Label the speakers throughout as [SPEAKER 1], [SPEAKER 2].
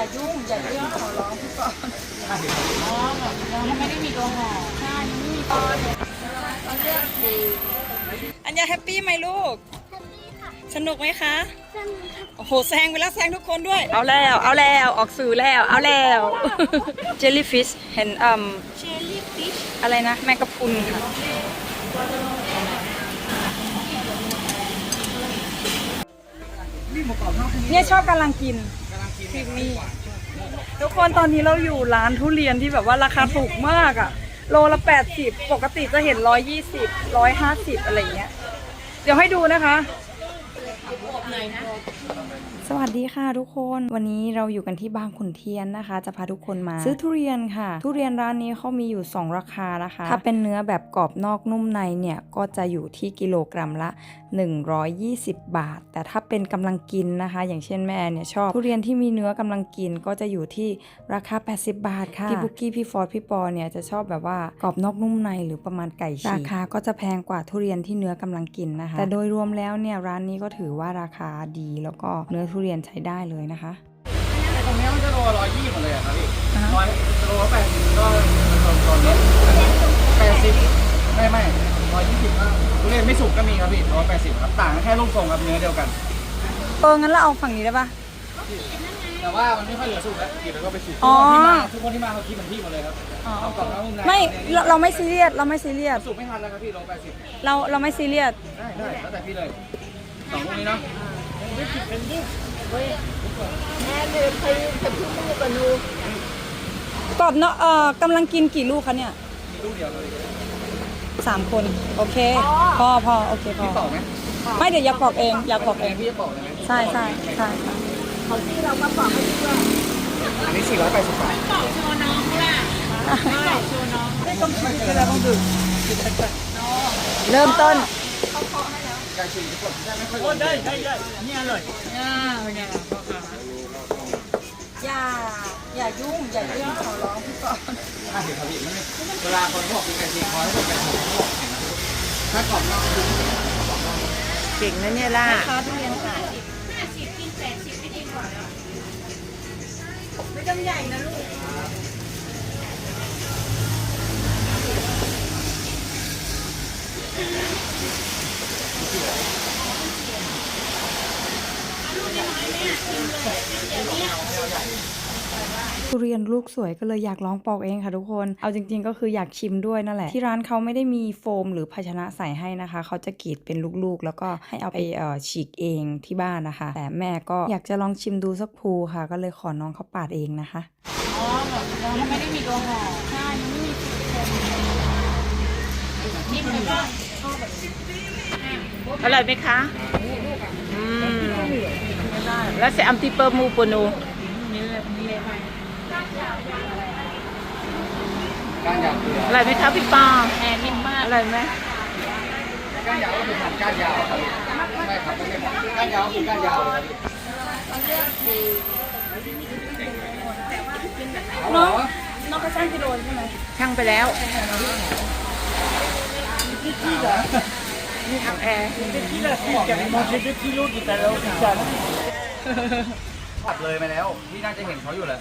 [SPEAKER 1] อย่ายุ่งอย่ายุ่งขอร้องพี่ก่อนอ๋อแบบยังไม่ได้มีตัวห่อใช่ยังไม่มีตอนเราเลือกดี
[SPEAKER 2] อัญญาแฮปปี้ไหมลูก สนุกไหมคะ โอ้โหแซงไปแล้วแซงทุกคนด้วย เอาแล้ว เอาแล้ว ออกสื่อแล้ว เอาแล้ว เจลลี่ฟิช เห็นอืม
[SPEAKER 1] เชลลี่ฟิช
[SPEAKER 2] อะไรนะ แมงกะพรุนค่ะ เนี่ยชอบกำลังกิน ฟิกมี่ทุกคนตอนนี้เราอยู่ร้านทุเรียนที่แบบว่าราคาถูกมากอะโลละ 80 ปกติจะเห็น 120 150 อะไรอย่างเงี้ย เดี๋ยวให้ดูนะคะ สวัสดีค่ะทุกคนวันนี้เราอยู่กันที่บางขุนเทียนนะคะ จะพาทุกคนมา ซื้อทุเรียนค่ะ ทุเรียนร้านนี้เขามีอยู่ 2 ราคานะคะ ถ้าเป็นเนื้อแบบกรอบนอกนุ่มในเนี่ยก็จะอยู่ที่กิโลกรัมละ 120 บาท แต่ถ้าเป็นกำลังกินนะคะ อย่างเช่นแม่เนี่ยชอบทุเรียนที่มีเนื้อกำลังกินก็จะอยู่ที่ราคา 80 บาทค่ะพี่บุกกี้พี่ฟอร์ดพี่ปอเนี่ยจะชอบแบบว่ากรอบนอกนุ่มในหรือประมาณไก่ฉีกราคาก็จะแพงกว่าทุเรียนที่เนื้อกำลังกินนะคะ แต่โดยรวมแล้วเนี่ยร้านนี้ก็ถือว่าราคาดี แล้วก็เนื้อทุเรียนใช้ได้เลยนะคะ
[SPEAKER 3] ตรงนี้มันจะโลร้อยยี่หมดเลยอะครับพี่ร้อยโลแปดสิบก็ตอนตอนนี้แปดสิบไม่ไม่ร้อยยี่สิบก็ทุเรียนไม่สุกก็มีครับพี่ร้อยแปดสิบครับต่างกันแค่รูปทรงครับเนื้อเดียวกัน
[SPEAKER 2] เอองั้นเราเอาฝั่งนี้ได้ปะ
[SPEAKER 3] แต่ว่ามันไม่ค่อยเหลือสุกแล้วกินแล้วก็ไปสุก
[SPEAKER 2] อ๋อ
[SPEAKER 3] ทุกคนที่มาทุกคนที่มาเขาคิดเหมือนพี่หมดเลยครับเอากล่องแล้วมุมไหน
[SPEAKER 2] ไม่เราเราไม่ซีเรียสเราไม่ซีเรียส
[SPEAKER 3] สุกไม่ทันแล้วครับพี่โลแปดสิบ
[SPEAKER 2] เราเราไม่ซีเรียส
[SPEAKER 3] ได้ได้แล้วแต่พี่เลยสองพวกนี้เนาะ
[SPEAKER 1] แม่เลยไปกับพี่ลูกกับหนู
[SPEAKER 2] กรอบเนาะเอ่อกำลังกินกี่ลูกคะเนี่ย
[SPEAKER 3] มีลูกเดียวเลย
[SPEAKER 2] สามคน โอเค พอพอโอเคพอ
[SPEAKER 3] พี่ปอกไหม
[SPEAKER 2] ไม่เดี๋ยวอยากปอกเองอยากปอกเอง
[SPEAKER 3] พี่จะปอกเลยไหม
[SPEAKER 2] ใช่ใช่ใช่ค่ะ
[SPEAKER 1] เขาที่เรามาบอกให้ด้วย
[SPEAKER 3] อันนี้สี่ร้อยแปดสิบบาท
[SPEAKER 2] เริ่มต้น
[SPEAKER 3] การชิมทุกคนได้ไม่ค่อยได้ ได้ได้อันนี้อร่อย
[SPEAKER 2] อ่าเป็นไงล่ะพ่อค้าอย่าอย่ายุ่งอย่ายุ่งขอร้องพี่ก่อน
[SPEAKER 3] ห้าสิบครับพี่มันไม่เวลาคนเขาบอกกินไก่ฉีกคอให้เป็นไก่ฉีกเขาบอกเห็นนะถ้ากรอบนอกคือ
[SPEAKER 1] เก่งนะเนี่ยล่ะ
[SPEAKER 2] ค้าทุเรียนค่ะไม่ต้องใหญ่นะลูก ทุเรียนลูกสวยก็เลยอยากลองปอกเองค่ะทุกคน เอาจริง ๆ ก็คืออยากชิมด้วยนั่นแหละ ที่ร้านเขาไม่ได้มีโฟมหรือภาชนะใส่ให้นะคะ เขาจะกรีดเป็นลูกๆ แล้วก็ให้เอาไปฉีกเองที่บ้านนะคะ แต่แม่ก็อยากจะลองชิมดูสักภูค่ะ ก็เลยขอน้องเขาปาดเองนะคะ
[SPEAKER 1] อ๋อแบบยังไม่ได้มีตัวห่อใช่ยังไม่มีนี่มันก็
[SPEAKER 4] อร่อยไหมคะอืมแล้วเสอัมติเปอร์มูปนู
[SPEAKER 3] ก้านยาวคือ
[SPEAKER 4] อร่อยไหมคะพี่ปอ
[SPEAKER 1] แอนนิ่มมาก
[SPEAKER 4] อร่อยไหม
[SPEAKER 3] ก้านยาวก็คือผ่านก้านยาวครับไม่ครับไม่ใช่ก้านยาวคือก้านยาวเลยครับ
[SPEAKER 2] น้องน้องเขาช่างกิโลใช่ไหม
[SPEAKER 4] ช่างไปแล้ว นี่ทางแอร์
[SPEAKER 3] ขับเลยไปแล้ว พี่น่าจะเห็นเขาอยู่แหละ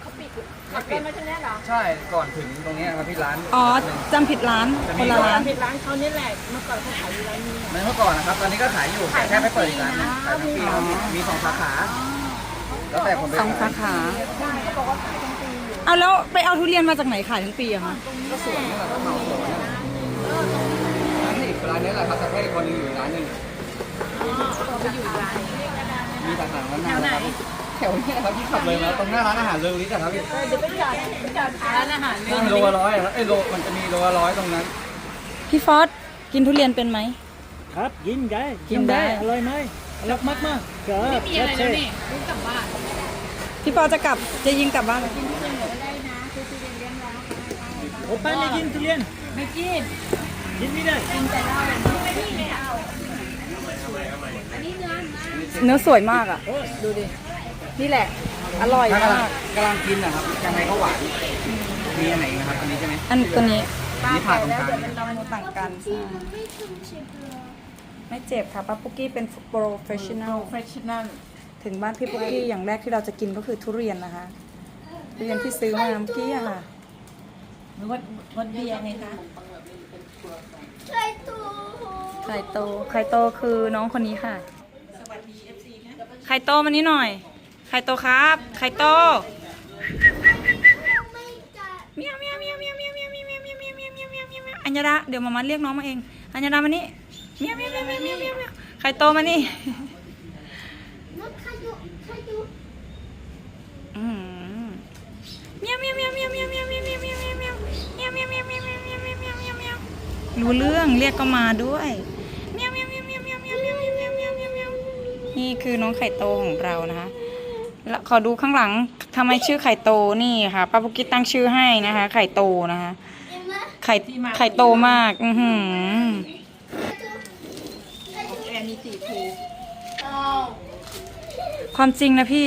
[SPEAKER 3] เขาปิดขับเลยมาที่นี่เหรอใช่ก่อนถึงตรงนี้ครับพี่ร้าน
[SPEAKER 2] อ๋อจำผิดร้านคนละร้าน
[SPEAKER 1] ผิดร้านเขานี่แหละเมื่อก่อนเขาขายอยู่ร้านนี้
[SPEAKER 3] เมื่อก่อนนะครับ ตอนนี้ก็ขายอยู่แต่แค่ไม่เปิดอีกร้านหนึงขายทั้งปีครับมีสองสาขาแล้วแต่คนไป
[SPEAKER 2] สองสาขาเอาแล้วไปเอาทุเรียนมาจากไหนขายทั้งปีอะคะ
[SPEAKER 3] ก็สวนนี่แหละครับเหมาสวนนั่นแหละร้านนี้ร้านนี้แหละครับแต่แค่อีกคนหนึงอยู่อีกร้านหนึงมีสาขาร้านนานแล้วครับแถวนี้ครับที่ขับเลยมาตรงหน้าร้านอาหารเลยนี่ครับพี่
[SPEAKER 1] ร้านอาหาร
[SPEAKER 3] นั่งโลละร้อยอะครับเอ้ยโลมันจะมีโลละร้อยตรงนั้น
[SPEAKER 2] พี่ฟอสกินทุเรียนเป็นไหม
[SPEAKER 5] ครับกินได้
[SPEAKER 2] กินได้
[SPEAKER 5] อร่อยไหมอร่อยมากมากๆครับ
[SPEAKER 1] มีอะไรแล้วนี่รู้กลับบ้าน
[SPEAKER 2] พี่ปอจะกลับจะยิงกลับบ้านเลย
[SPEAKER 5] โอป้าไม่กินทุเรียน
[SPEAKER 1] ไม่กิน
[SPEAKER 5] กินไม่ได้
[SPEAKER 2] เนื้อสวยมากอะดูดิ นี่แหละ อร่อย
[SPEAKER 3] ถ้ากำลั
[SPEAKER 2] มางก
[SPEAKER 3] กำลังกินนะครับยังไงก็หวานมีอันไหนอีกนะครับอันนี้ใช่ไหม
[SPEAKER 2] อันตัวนี้
[SPEAKER 3] อันนี้ผ่าตรงกลาง
[SPEAKER 2] เป็นเมนูต่างกันใช่ไม่เจ็บค่ะป้าปุกกี้เป็นโปรเฟชชั่นแนล
[SPEAKER 1] เฟชชั่นนั่น
[SPEAKER 2] เถึงบ้านพี่ปุ๊กกี้อย่างแรกที่เราจะกินก็คือทุเรียนนะคะทุเรียนที่ซื้อมาเมื่อกี้อะค่ะ
[SPEAKER 4] หรือว่าวัดเบียร์ไงคะ
[SPEAKER 2] ไข่โต ไข่โตคือน้องคนนี้ค่ะ
[SPEAKER 4] สวัสดีเอฟซีนะ
[SPEAKER 2] ไข่โตมานี่หน่อย ไข่โตครับ ไข่โต เมียวเมียวเมียวเมียวเมียวเมียวเมียวเมียวเมียวเมียวเมียวเมียวเมียวเมียวเมียวอัญญาดาเดี๋ยวมามาเรียกน้องมาเอง อัญญาดามานี่เมียวเมียวเมียวเมียวเมียวเมียวเมียวไข่โตมานี่อืมเมียวเมียวเมียวเมียวเมียวเมียวเมียวเมียวเมียวเมียวเมียวเมียว รู้เรื่องเรียกก็มาด้วยเมียวเมียวเมียวเมียวเมียวเมียวเมียวเมียวเมียวเมียวเมียวนี่คือน้องไข่โตของเรานะคะแล้วขอดูข้างหลังทำไมชื่อไข่โตนี่ค่ะป้าปุกกี้ตั้งชื่อให้นะคะ ไข่โตนะคะไข่ไข่โตมาก อือหือ
[SPEAKER 4] มีสีภู
[SPEAKER 2] ความจริงนะพี่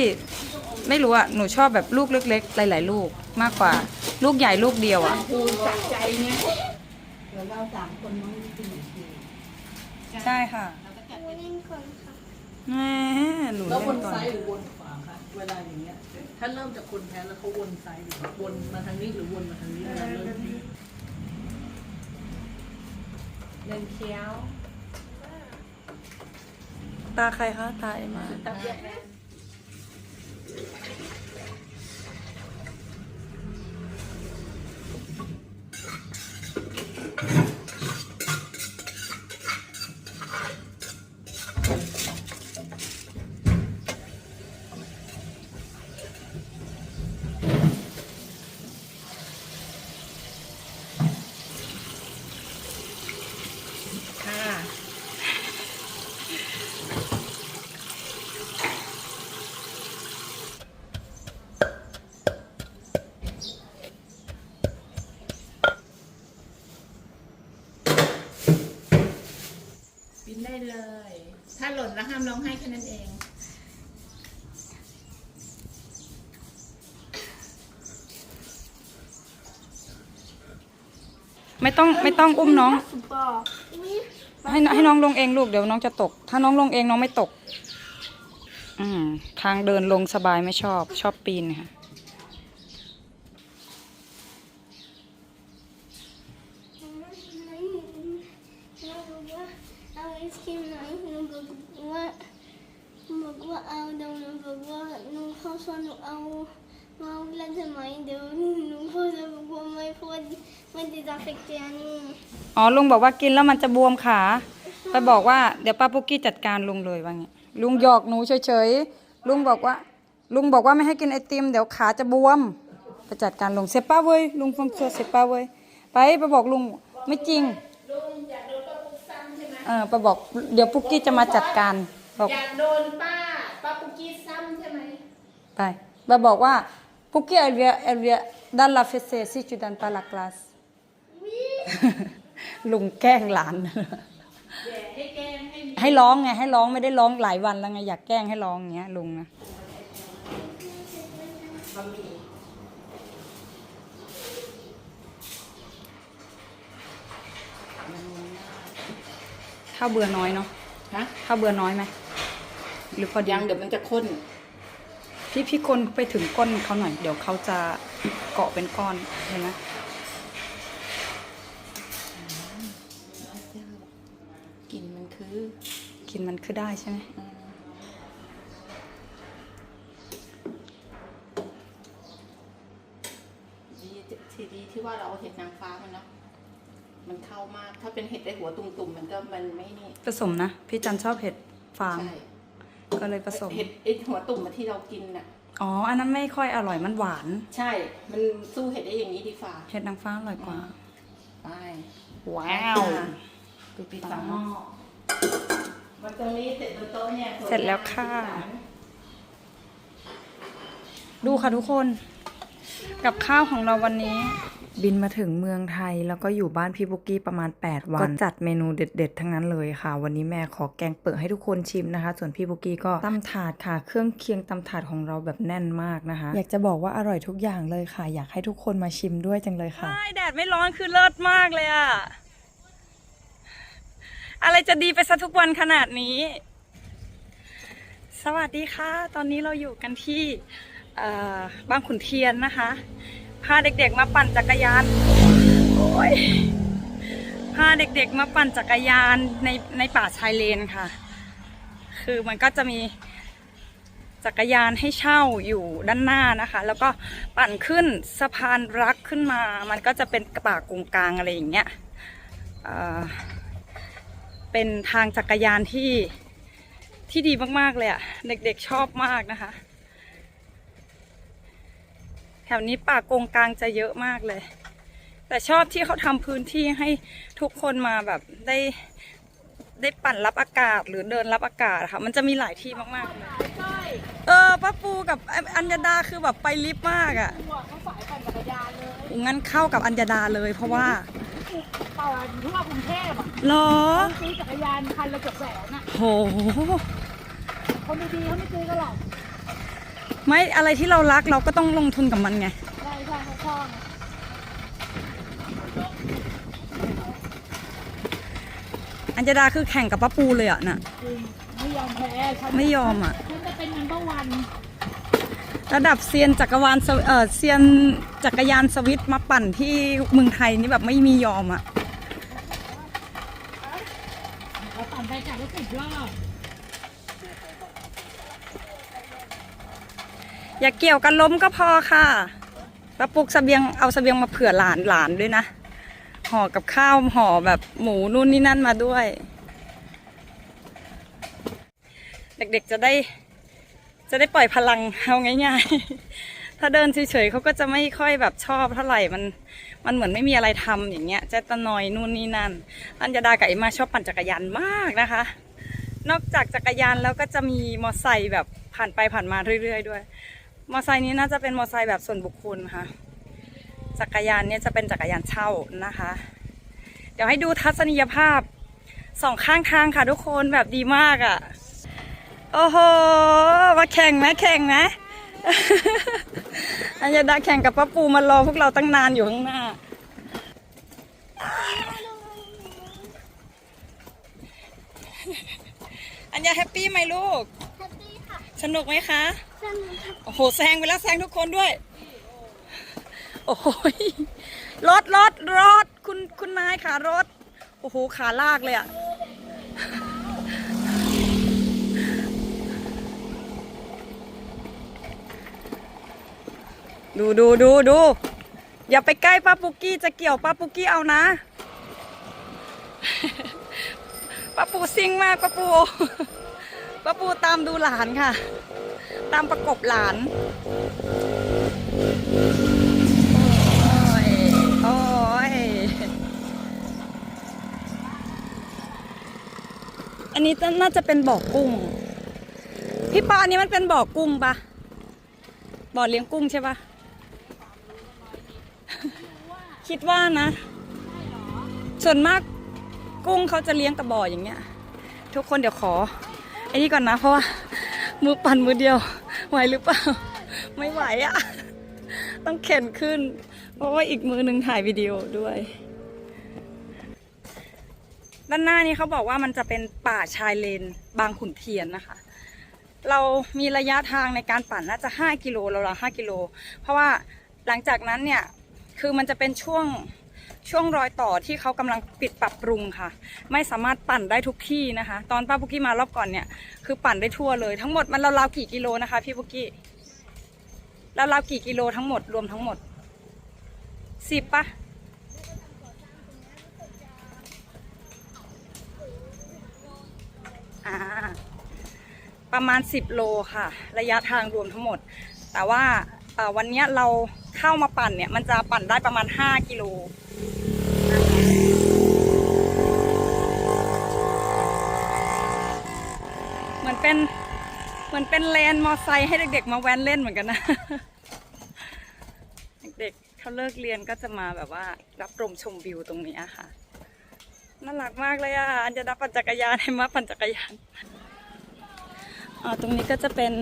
[SPEAKER 2] ไม่รู้อะหนูชอบแบบลูกเล็กๆหลาย ๆ ลูกมากกว่า ลูกใหญ่ลูกเดียวอะ
[SPEAKER 4] ภูสะใจเนี่ย เดี๋ยวเราสามคนน้องกินหนึ่งที
[SPEAKER 2] ใช่ค่ะแหมหนู
[SPEAKER 1] แล้ว
[SPEAKER 2] เล่
[SPEAKER 1] วน
[SPEAKER 2] นก่อน
[SPEAKER 1] ซ้ายหรือวนขวาคะเวลาอย่างเงี้ย ถ้าเริ่มจากคนแพ้แล้วเขาวนซ้ายหรือวนมาทางนี้หรือวนมาทางนี้เวลาเริ่ม
[SPEAKER 4] เดินเคี้ยว
[SPEAKER 2] ตาใครคะตาเอ็มมา
[SPEAKER 4] ตับเยอ เลย ถ้าหล่นแล้วห้ามร้องไห้แค่นั้นเอง
[SPEAKER 2] ไม่ต้องไม่ต้องอุ้มน้อง ให้ให้น้องลงเองลูกเดี๋ยวน้องจะตก ถ้าน้องลงเองน้องไม่ตก อืมทางเดินลงสบายไม่ชอบ ชอบปีนค่ะ
[SPEAKER 6] เอาไอศครีมไหนหนูบอกว่าบอกว่าเอาเดี๋ยวหนูบอกว่า หนูเข้าสวนหนูเอาเอาแล้วทำไมเดี๋ยวหนูพูดจะบอกว่าไม่พูดไม่ได้จะเฟกเจียนี่
[SPEAKER 2] อ๋อลุงบอกว่ากินแล้วมันจะบวมขาไปบอกว่าเดี๋ยวป้าปุกกี้จัดการลุงเลยว่างี้ลุงหยอกหนูเฉยๆลุงบอกว่า ลุงบอกว่าไม่ให้กินไอติมเดี๋ยวขาจะบวมไปจัดการลุงเสร็จป้าเว้ยลุงฟังเชื่อเสร็จป้าเว้ยไปไปบอกลุงไม่จริงเออไปบอกเดี๋ยวปุกกี้จะมาจัดการบอก
[SPEAKER 4] อยากโดนป้าป้าปุกกี้ซ้ำใช่ ไหม
[SPEAKER 2] ไปไปบอกว่าปุกกี้เอเรียเอเรียดันลาเฟเซซิจูดันปาลาคลาสลุงแกล้งหลาน
[SPEAKER 4] ให้แกงให้
[SPEAKER 2] ให้ร้องไงให้ร้องไม่ได้ร้องหลายวันแล้วไงอยากแกล้งให้ร้องอย่างเงี้ยลุงนะข้าวเบื่อน้อยเนาะ
[SPEAKER 4] ฮะ
[SPEAKER 2] ข้าวเบื่อน้อยไหมหรือพอดี
[SPEAKER 4] ยังเดี๋ยวมันจะข้น
[SPEAKER 2] พี่พี่คนไปถึงก้นเขาหน่อย เดี๋ยวเขาจะเกาะเป็นก้อนเห็นไหม
[SPEAKER 4] กินมันคือ
[SPEAKER 2] กินมันคือได้ใช่ไหม
[SPEAKER 4] ดีทีดีที่ว่าเราเอาเห็ดนางฟ้ามันเนาะมันเข้ามาก ถ้าเป็นเห็ดได้หัวตุ่มๆมันก็มันไม่นี่
[SPEAKER 2] ผสมนะ พี่จันชอบเห็ดฟาง
[SPEAKER 4] ใช่
[SPEAKER 2] ก็เลยผสม
[SPEAKER 4] เห็ดไอ้หัวตุ่มมาที่เรากินน่ะ
[SPEAKER 2] อ๋อ อันนั้นไม่ค่อยอร่อยมันหวาน
[SPEAKER 4] ใช่ มันสู้เห็ดได้อย่างนี้ดีฟ้า
[SPEAKER 2] เห็ดนางฟ้าอร่อยกว่า
[SPEAKER 4] ไป
[SPEAKER 2] ว้าว
[SPEAKER 4] ปิดปิดฝาหม้อมันตรงนี้เสร็จบนโต๊ะเนี่ย
[SPEAKER 2] เสร็จแล้วค่ะ ดูค่ะทุกคน กับข้าวของเราวันนี้ บินมาถึงเมืองไทย แล้วก็อยู่บ้านพี่บุกกี้ประมาณ 8 วัน ก็จัดเมนูเด็ด ๆ ทั้งนั้นเลยค่ะ วันนี้แม่ขอแกงเปิดให้ทุกคนชิมนะคะ ส่วนพี่บุกกี้ก็ตำถาดค่ะ เครื่องเคียงตำถาดของเราแบบแน่นมากนะคะ อยากจะบอกว่าอร่อยทุกอย่างเลยค่ะ อยากให้ทุกคนมาชิมด้วยจังเลยค่ะใช่แดดไม่ร้อนคือเลิศมากเลยอะอะไรจะดีไปซะทุกวันขนาดนี้ สวัสดีค่ะ ตอนนี้เราอยู่กันที่เอ่อบางขุนเทียนนะคะ พาเด็กๆมาปั่นจักรยานโอ้ยพาเด็กๆมาปั่นจักรยานในในป่าชายเลนค่ะ คือมันก็จะมีจักรยานให้เช่าอยู่ด้านหน้านะคะ แล้วก็ปั่นขึ้นสะพานรักขึ้นมา มันก็จะเป็นป่ากงกลางอะไรอย่างเงี้ยเเป็นทางจักรยานที่ที่ดีมากๆเลยอะ่ะ เด็กๆชอบมากนะคะ ถวนี้ป่ากงกลางจะเยอะมากเลย แต่ชอบที่เขาทำพื้นที่ให้ทุกคนมาแบบได้ได้ปั่นรับอากาศหรือเดินรับอากาศอะค่ะ มันจะมีหลายที่มากๆเลยเออป้าปูกับอัญญาดาคือแบบไปลิฟต์มากอะ่ะงั้นเข้ากับอัญญาดาเลยเพราะว่า
[SPEAKER 1] ตอนทั่วกรุงเทพอะ
[SPEAKER 2] เหรอ
[SPEAKER 1] ซื้อจักรยานคันละเกือบแสนอะ
[SPEAKER 2] โห
[SPEAKER 1] คนดีๆเขาไม่ซื้อกันหรอก
[SPEAKER 2] ไม่อะไรที่เรารักเราก็ต้องลงทุนกับมันไง
[SPEAKER 1] ใช่ใช่เขาชอบ
[SPEAKER 2] อัญญาดาคือแข่งกับป้าปูเลยอะน่ะ
[SPEAKER 1] จริงไม่ยอมแพ้ฉัน
[SPEAKER 2] ไม่ยอมอะ
[SPEAKER 1] ฉันจะเป็นนัมเบอร์วัน
[SPEAKER 2] ระดับเซียนจักรวาลสวเออเซียนจักรยานสวิตมาปั่นที่เมืองไทยนี่แบบไม่มียอมอะ
[SPEAKER 1] เราปั่นไปกลับได้สิบรอบ
[SPEAKER 2] อย่าเกี่ยวกันล้มก็พอค่ะป้าปุกเสบียงเอาสเสบียงมาเผื่อหลานหลานด้วยนะห่อกับข้าวห่อแบบหมูนู่นนี่นั่นมาด้วย เด็กๆจะได้จะได้ปล่อยพลังเอาง่ายๆ ถ้าเดินเฉยๆเขาก็จะไม่ค่อยแบบชอบเท่าไหร่มันมันเหมือนไม่มีอะไรทำอย่างเงี้ยจะตะนอยนู่นนี่นั่นอัญญาดากับไอมาชอบปั่นจักรยานมากนะคะ นอกจากจักรยานแล้วก็จะมีมอเตอร์ไซค์แบบผ่านไปผ่านมาเรื่อย ๆ ด้วย มอไซค์นี้น่าจะเป็นมอไซค์แบบส่วนบุคคลค่ะ จักรยานเนี่ยจะเป็นจักรยานเช่านะคะ เดี๋ยวให้ดูทัศนียภาพสองข้างทางค่ะทุกคนแบบดีมากอะ่ะ โอ้โห มาแข่งไหมแข่งไหมอัญญาดาแข่งกับป้าปูมารอพวกเราตั้งนานอยู่ข้างหน้า อัญญาแฮปปี้ไหมลูก
[SPEAKER 6] แฮปปี้ค่ะ
[SPEAKER 2] สนุกไหมคะ
[SPEAKER 6] สนุกค่ะ
[SPEAKER 2] โอ้โหแซงไปแล้วแซงทุกคนด้วย โอ้โหรถรถรถคุณคุณนายขารถ โอ้โหขาลากเลยอะดูดูดูดูอย่าไปใกล้ป้าปุกกี้จะเกี่ยวป้าปุกกี้เอานะป้าปูซิงมากป้าปูป้าปูตามดูหลานค่ะ ตามประกบหลาน โอ้ย โอ้ย อันนี้น่าจะเป็นบ่อกุ้ง พี่ปออันนี้มันเป็นบ่อกุ้งปะบ่อเลี้ยงกุ้งใช่ปะคิดว่านะ ส่วนมากกุ้งเขาจะเลี้ยงกับบ่ออย่างเงี้ย ทุกคนเดี๋ยวขอไอ้นี่ก่อนนะเพราะว่ามือปั่นมือเดียว ไหวหรือเปล่า ไม่ไหวอะ่ะต้องเข็นขึ้น เพราะว่าอีกมือหนึ่งถ่ายวิดีโอด้วย ด้านหน้านี้เขาบอกว่ามันจะเป็นป่าชายเลนบางขุนเทียนนะคะ เรามีระยะทางในการปั่นน่าจะ 5 กิโลเราละ5กิโล เพราะว่าหลังจากนั้นเนี่ย คือมันจะเป็นช่วง ช่วงรอยต่อที่เขากำลังปิดปรับปรุงค่ะ ไม่สามารถปั่นได้ทุกที่นะคะ ตอนป้าปุกกี้มารอบก่อนเนี่ยคือปั่นได้ทั่วเลย ทั้งหมดมันราวๆกี่กิโลนะคะ พี่ปุกกี้ราวๆกี่กิโลทั้งหมดรวมทั้งหมดสิบปะประมาณ 10 โลค่ะ ระยะทางรวมทั้งหมด แต่ว่าวันนี้เราเข้ามาปั่นเนี่ย มันจะปั่นได้ประมาณ 5 กิโล เป็นเหมือนเป็นเลนมอไซค์ให้เด็กๆ มาแว้นเล่นเหมือนกันนะ เด็กๆเขาเลิกเรียนก็จะมาแบบว่า รับลมชมวิวตรงนี้ค่ะน่ารักมากเลยอะอันจะดับปั่นจักรยานให้มาปั่นจักรยานอ่าตรงนี้ก็จะเป็น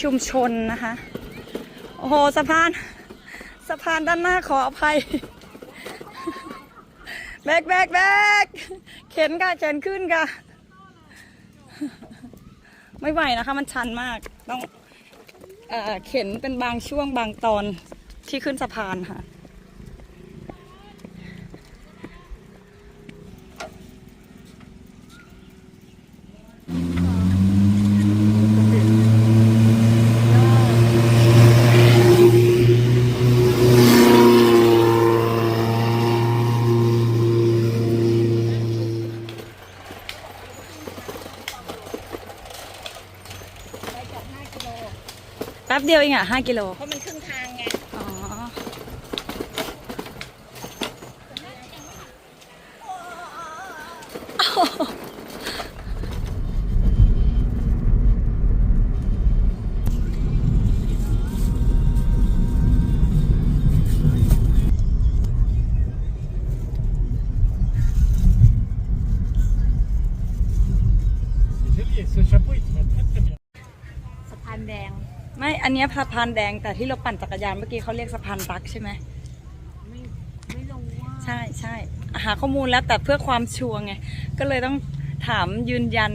[SPEAKER 2] ชุมชนนะคะ โอ้โหสะพานสะพานด้านหน้าขออภัยแบกแบกแบกเข็นค่ะเข็นขึ้นค่ะ ไม่ไหวนะคะ มันชันมาก ต้องเอ่อเข็นเป็นบางช่วงบางตอนที่ขึ้นสะพานค่ะ แป๊บเดียวเองอะห้ากิโล
[SPEAKER 1] เพราะมันขึ้น
[SPEAKER 2] นเนี้ยสะพานแดงแต่ที่เราปั่นจักรยานเมื่อกี้เขาเรียกสะพานรักใช่ไหม
[SPEAKER 1] ไม่ไม่รู้ว่า
[SPEAKER 2] ใช่ใช่หาข้อมูลแล้วแต่เพื่อความชัวร์ไงก็เลยต้องถามยืนยัน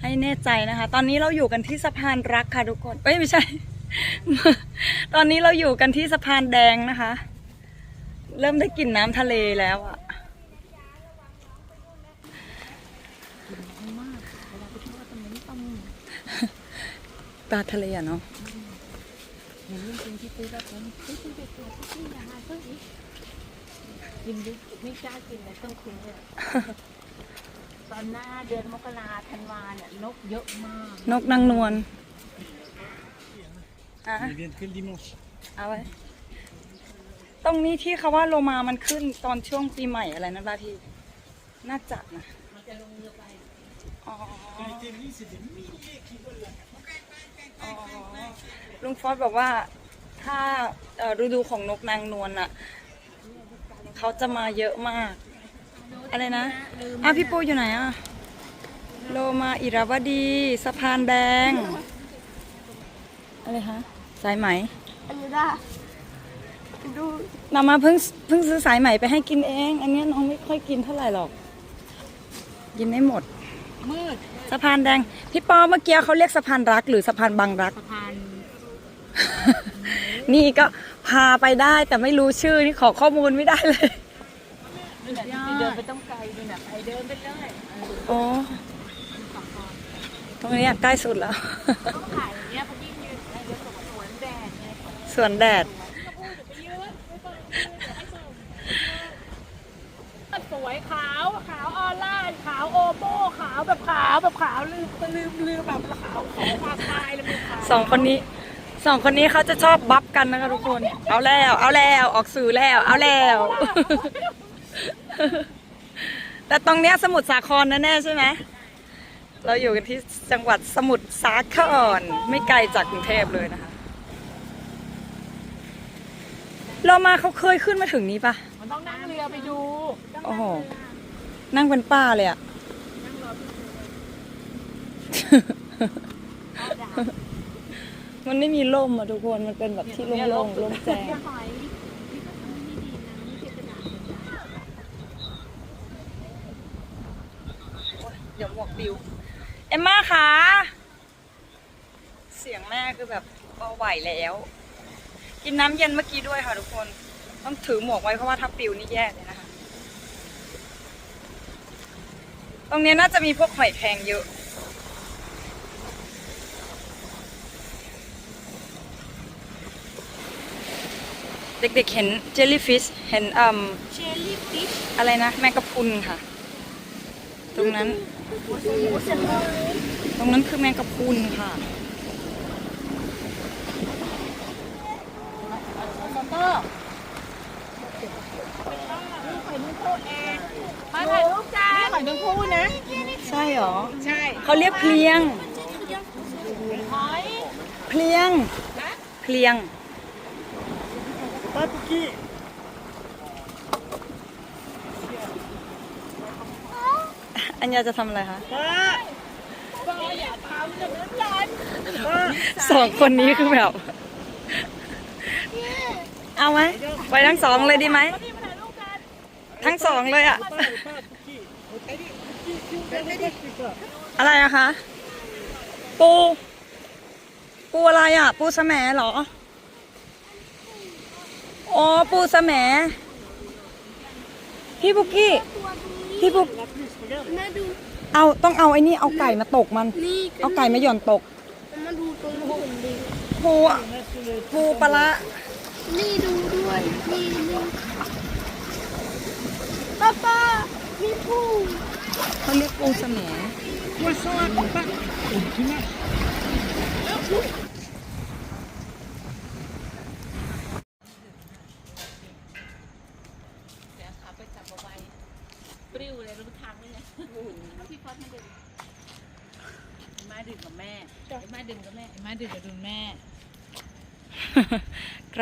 [SPEAKER 2] ให้แน่ใจนะคะ ตอนนี้เราอยู่กันที่สะพานรักค่ะทุกคนเอ้ยไม่ใช่ ตอนนี้เราอยู่กันที่สะพานแดงนะคะ เริ่มได้กลิ่นน้ำทะเลแล้วอะปลาทะเลอะเนาะ
[SPEAKER 1] กินดิไม่กล้ากินเลยต้องคุยเลยตอนหน้าเดือนมกราธันวาเนี่ยนกเยอะมาก
[SPEAKER 2] นกนางนวลอะ
[SPEAKER 5] Ils viennent que le dimanche.
[SPEAKER 2] เอาไว้ตรงนี้ที่เขาว่าโลมามันขึ้นตอนช่วงปีใหม่อะไรนะบ้าพี่น่าจะนะ
[SPEAKER 1] มันจะลงเรือไป
[SPEAKER 2] อ๋อ
[SPEAKER 5] Quand il était venu, c'est des milliers qui volent là.
[SPEAKER 2] อ๋อลุงฟอสบอกว่า ถ้าเอ่อฤดูของนกนางนวลน่ะเขาจะมาเยอะมาก อะไรนะอะพี่ปูอยู่ไหนอะโลมาอิราวดีสะพานแดง อะไรคะสายไหม
[SPEAKER 6] อันนี้ได้ดู
[SPEAKER 2] นามาเพิ่งเพิ่งซื้อสายใหม่ไปให้กินเอง อันเนี้ยน้องไม่ค่อยกินเท่าไหร่หรอก กินไม่หมด
[SPEAKER 1] มืด
[SPEAKER 2] สะพานแดง พี่ปอเมื่อกี้เขาเรียกสะพานรักหรือสะพานบางรัก
[SPEAKER 1] สะพาน
[SPEAKER 2] นี่ก็พาไปได้แต่ไม่รู้ชื่อนี่ขอข้อมูลไม่ได้เลย
[SPEAKER 1] เดินไปต้องไกลดูนะไปเดินไปเลย
[SPEAKER 2] โอ้ตรงนี้ใกล้สุดแล้ว
[SPEAKER 1] ต้องถ่ายอย่างเงี้ยเพราะยิ่งยืนในสวนสวนแดดไง
[SPEAKER 2] สวนแดด
[SPEAKER 1] สวยขาวขาวออร่าขาวโอโบขาวแบบขาวแบบขาวลืมลืมลืมแบบขาวของความตายเลยมันขาว
[SPEAKER 2] สองคนนี้ สองคนนี้เขาจะชอบบัฟกันนะคะทุกคน เอาแล้ว เอาแล้ว ออกสื่อแล้ว เอาแล้ว แต่ตรงเนี้ยสมุทรสาครแน่ๆใช่ไหม เราอยู่กันที่จังหวัดสมุทรสาคร ไม่ไกลจากกรุงเทพเลยนะคะ เรามาเขาเคยขึ้นมาถึงนี้ปะ
[SPEAKER 1] มันต้องนั่งเรือไปดู
[SPEAKER 2] โอ้โห นั่งเป็นป้าเลยอะ มันไม่มีร่มอะทุกคน มันเป็นแบบที่โล่งๆร่มแจ้งเดี๋ยวหมวกบิว เอ็มม่าคะ เสียงแม่คือแบบเบาไหวแล้ว กินน้ำเย็นเมื่อกี้ด้วยค่ะทุกคน ต้องถือหมวกไว้เพราะว่าถ้าปิวนี่แย่เลยนะคะ ตรงนี้น่าจะมีพวกหอยแครงเยอะ เด็กๆเห็นเจลลี่ฟิชเห็นอืม
[SPEAKER 1] เชลลี่ฟิช
[SPEAKER 2] อะไรนะ แมงกะพรุนค่ะ ตรงนั้น ตรงนั้นคือแมงกะพรุนค่ะ
[SPEAKER 1] มาถ่ายรูปกันหอยนางพูนะ
[SPEAKER 2] ใช่เหรอ
[SPEAKER 1] ใช่
[SPEAKER 2] เขาเรียกเพลียง
[SPEAKER 1] หอย
[SPEAKER 2] เพลียง เพลียง
[SPEAKER 5] Pas Pouki
[SPEAKER 2] อัญญาจะทำอะไรคะ
[SPEAKER 5] Pas
[SPEAKER 1] ก็อย่าทำอย่างนั้นกัน
[SPEAKER 5] Pas
[SPEAKER 2] สองคนนี้คือแบบ เอาไหมไปทั้งสองเลยดีไหม ทั้งสองเลยอะ
[SPEAKER 5] Pas Pouki Pouki, tu fais ça
[SPEAKER 2] อะไรอะคะ
[SPEAKER 7] ปู ปูอะไรอะ ปูสะแหมเหรอ อ๋อปูสะแหมพี่บุกกี้ พี่บุก
[SPEAKER 6] มาดู
[SPEAKER 7] เอาต้องเอาไอ้นี่เอาไก่มาตกมัน
[SPEAKER 6] นี่
[SPEAKER 7] เอาไก่มาหย่อนตก
[SPEAKER 6] มาดูตรงผมดิ
[SPEAKER 7] ปูอะปูปลาละ
[SPEAKER 6] นี่ดูด้วย นี่นี่ป้าป้ามีผู้
[SPEAKER 7] เขาเรียกปูสะแหม
[SPEAKER 5] Poisson à compact. Tu marches.
[SPEAKER 1] เดี๋ยวขาไปจับเอาไว้ปริ้วเลยรู้ทางไหมเนี่ยเอาพี่ฟอสมาดื่มไอ้ไม้ดื่มกับแม่ไอ้ไม้ดื่มกับแม่ไอ้ไม้ดื่มกับดูแม่
[SPEAKER 7] กระ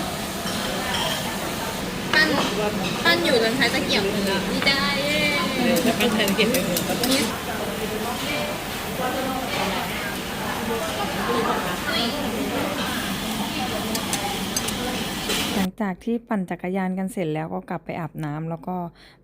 [SPEAKER 6] ท่านอยู่จนใช้ตะเกียบเลยดีใจเย้
[SPEAKER 8] จะปั้นแทนเก็บไปหมด
[SPEAKER 7] หลัง จากที่ปั่นจักรยานกันเสร็จแล้วก็กลับไปอาบน้ำแล้วก็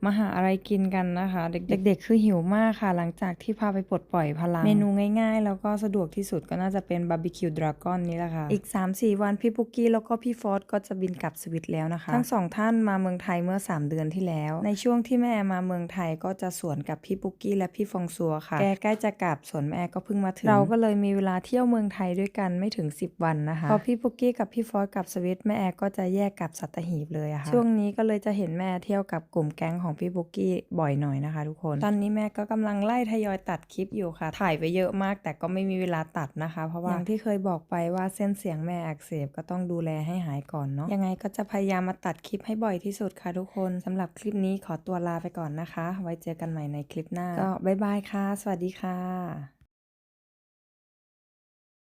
[SPEAKER 7] มาหาอะไรกินกันนะคะ เด็กๆคือหิวมากค่ะ หลังจากที่พาไปปลดปล่อยพลัง เมนูง่ายๆ แล้วก็สะดวกที่สุดก็น่าจะเป็นบาร์บีคิวดราก้อนนี่แหละค่ะ อีก 3-4 วันพี่ปุกกี้แล้วก็พี่ฟอสก็จะบินกลับสวิตแล้วนะคะ ทั้งสองท่านมาเมืองไทยเมื่อ 3 เดือนที่แล้ว ในช่วงที่แม่มาเมืองไทยก็จะสวนกับพี่ปุกกี้และพี่ฟองซัวค่ะแกใกล้จะกลับส่วนแม่ก็เพิ่งมาถึงเราก็เลยมีเวลาเที่ยวเมืองไทยด้วยกันไม่ถึง 10 วันนะคะพอพี่ปุกกี้กับพี่ฟอสกลับสวิตแม่แอร์ก็จะแยกกลับสัตหีบเลยอะค่ะช่วงนี้ก็เลยจะเห็นแม่เที่ยวกับกลุ่มแก๊งของพี่ปุกกี้บ่อยหน่อยนะคะ ทุกคนตอนนี้แม่ก็กำลังไล่ทยอยตัดคลิปอยู่ค่ะ ถ่ายไปเยอะมาก แต่ก็ไม่มีเวลาตัดนะคะ เพราะว่าอย่างที่เคยบอกไปว่าเส้นเสียงแม่อักเสบก็ต้องดูแลให้หายก่อนเนาะยังไงก็จะพยายามมาตัดคลิปให้บ่อยที่สุดค่ะทุกคนสำหรับคลิปนี้ขอตัวลาไปก่อนนะคะ ไว้เจอกันใหม่ในคลิปหน้าก็บ๊ายบายค่ะ สวัสดีค่ะ